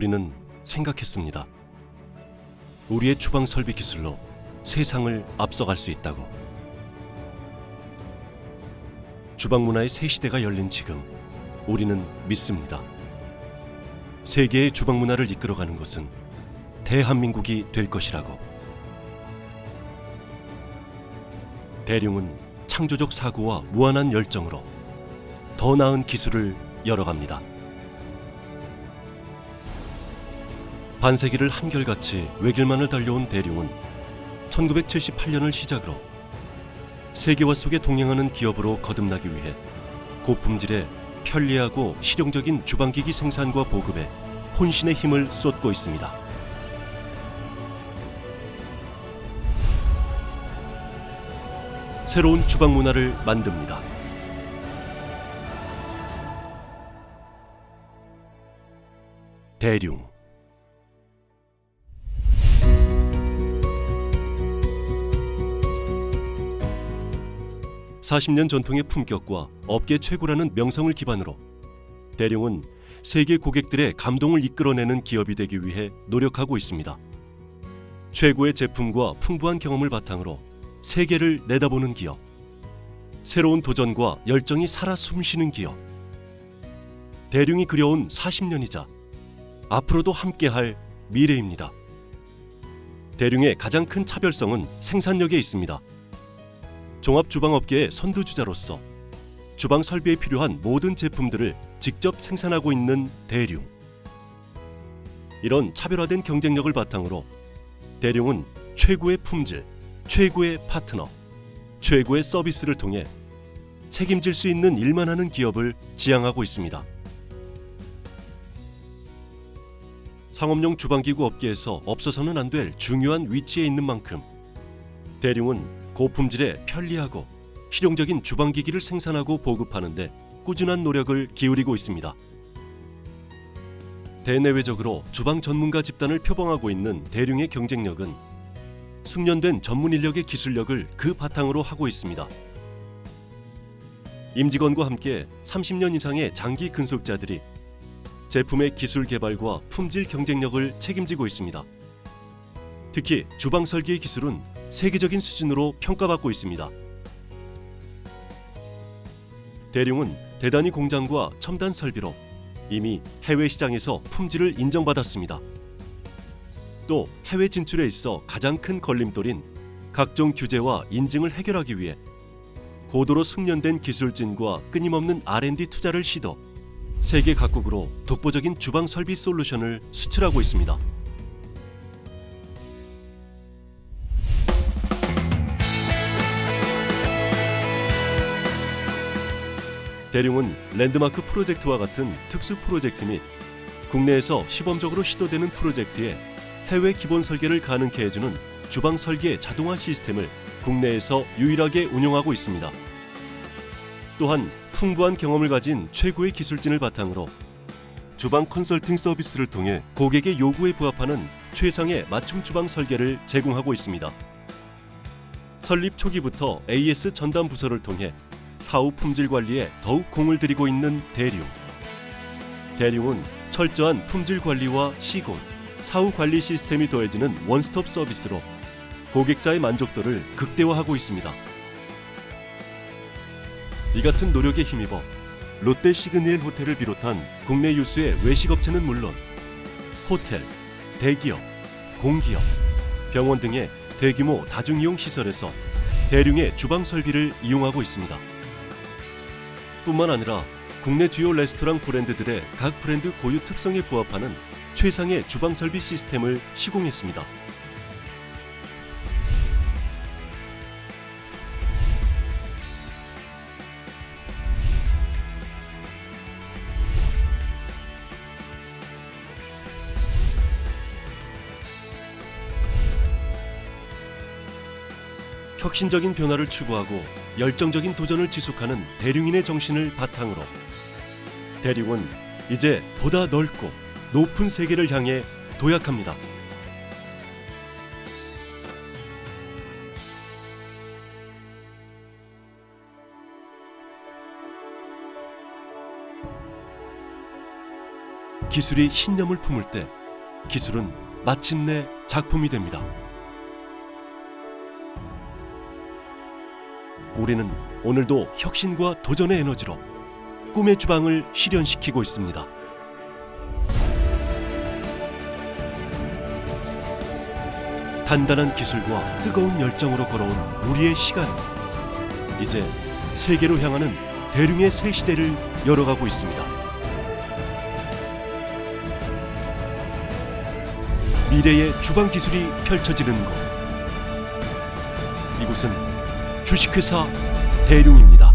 우리는 생각했습니다. 우리의 주방 설비 기술로 세상을 앞서갈 수 있다고. 주방 문화의 새 시대가 열린 지금 우리는 믿습니다. 세계의 주방 문화를 이끌어가는 것은 대한민국이 될 것이라고. 대룡은 창조적 사고와 무한한 열정으로 더 나은 기술을 열어갑니다. 반세기를 한결같이 외길만을 달려온 대룡은 1978년을 시작으로 세계화 속에 동행하는 기업으로 거듭나기 위해 고품질의 편리하고 실용적인 주방기기 생산과 보급에 혼신의 힘을 쏟고 있습니다. 새로운 주방 문화를 만듭니다. 대룡 (40년) 전통의 품격과 업계 최고라는 명성을 기반으로 대룡은 세계 고객들의 감동을 이끌어내는 기업이 되기 위해 노력하고 있습니다. 최고의 제품과 풍부한 경험을 바탕으로 세계를 내다보는 기업. 새로운 도전과 열정이 살아 숨쉬는 기업. 대룡이 그려온 40년이자 앞으로도 함께할 미래입니다. 대룡의 가장 큰 차별성은 생산력에 있습니다. 종합 주방업계의 선두주자로서 주방 설비에 필요한 모든 제품들을 직접 생산하고 있는 대룡. 이런 차별화된 경쟁력을 바탕으로 대룡은 최고의 품질, 최고의 파트너, 최고의 서비스를 통해 책임질 수 있는 일만 하는 기업을 지향하고 있습니다. 상업용 주방기구 업계에서 없어서는 안 될 중요한 위치에 있는 만큼 대룡은 고품질의 편리하고 실용적인 주방기기를 생산하고 보급하는데 꾸준한 노력을 기울이고 있습니다. 대내외적으로 주방 전문가 집단을 표방하고 있는 대룡의 경쟁력은 숙련된 전문 인력의 기술력을 그 바탕으로 하고 있습니다. 임직원과 함께 30년 이상의 장기 근속자들이 제품의 기술 개발과 품질 경쟁력을 책임지고 있습니다. 특히 주방 설계의 기술은 세계적인 수준으로 평가받고 있습니다. 대룡은 대단히 공장과 첨단 설비로 이미 해외 시장에서 품질을 인정받았습니다. 또 해외 진출에 있어 가장 큰 걸림돌인 각종 규제와 인증을 해결하기 위해 고도로 숙련된 기술진과 끊임없는 R&D 투자를 시도 세계 각국으로 독보적인 주방 설비 솔루션을 수출하고 있습니다. 대룡은 랜드마크 프로젝트와 같은 특수 프로젝트 및 국내에서 시범적으로 시도되는 프로젝트에 해외 기본 설계를 가능케 해주는 주방 설계 자동화 시스템을 국내에서 유일하게 운영하고 있습니다. 또한 풍부한 경험을 가진 최고의 기술진을 바탕으로 주방 컨설팅 서비스를 통해 고객의 요구에 부합하는 최상의 맞춤 주방 설계를 제공하고 있습니다. 설립 초기부터 AS 전담 부서를 통해 사후 품질 관리에 더욱 공을 들이고 있는 대룡. 대룡은 철저한 품질 관리와 시공, 사후 관리 시스템이 더해지는 원스톱 서비스로 고객사의 만족도를 극대화하고 있습니다. 이 같은 노력에 힘입어 롯데 시그니엘 호텔을 비롯한 국내 유수의 외식업체는 물론 호텔, 대기업, 공기업, 병원 등의 대규모 다중이용 시설에서 대륙의 주방 설비를 이용하고 있습니다. 뿐만 아니라 국내 주요 레스토랑 브랜드들의 각 브랜드 고유 특성에 부합하는 최상의 주방 설비 시스템을 시공했습니다. 혁신적인 변화를 추구하고 열정적인 도전을 지속하는 대륙인의 정신을 바탕으로 대륙은 이제 보다 넓고 높은 세계를 향해 도약합니다. 기술이 신념을 품을 때 기술은 마침내 작품이 됩니다. 우리는 오늘도 혁신과 도전의 에너지로 꿈의 주방을 실현시키고 있습니다. 단단한 기술과 뜨거운 열정으로 걸어온 우리의 시간 이제 세계로 향하는 대륙의 새 시대를 열어가고 있습니다. 미래의 주방 기술이 펼쳐지는 곳 이곳은 주식회사 대륙입니다.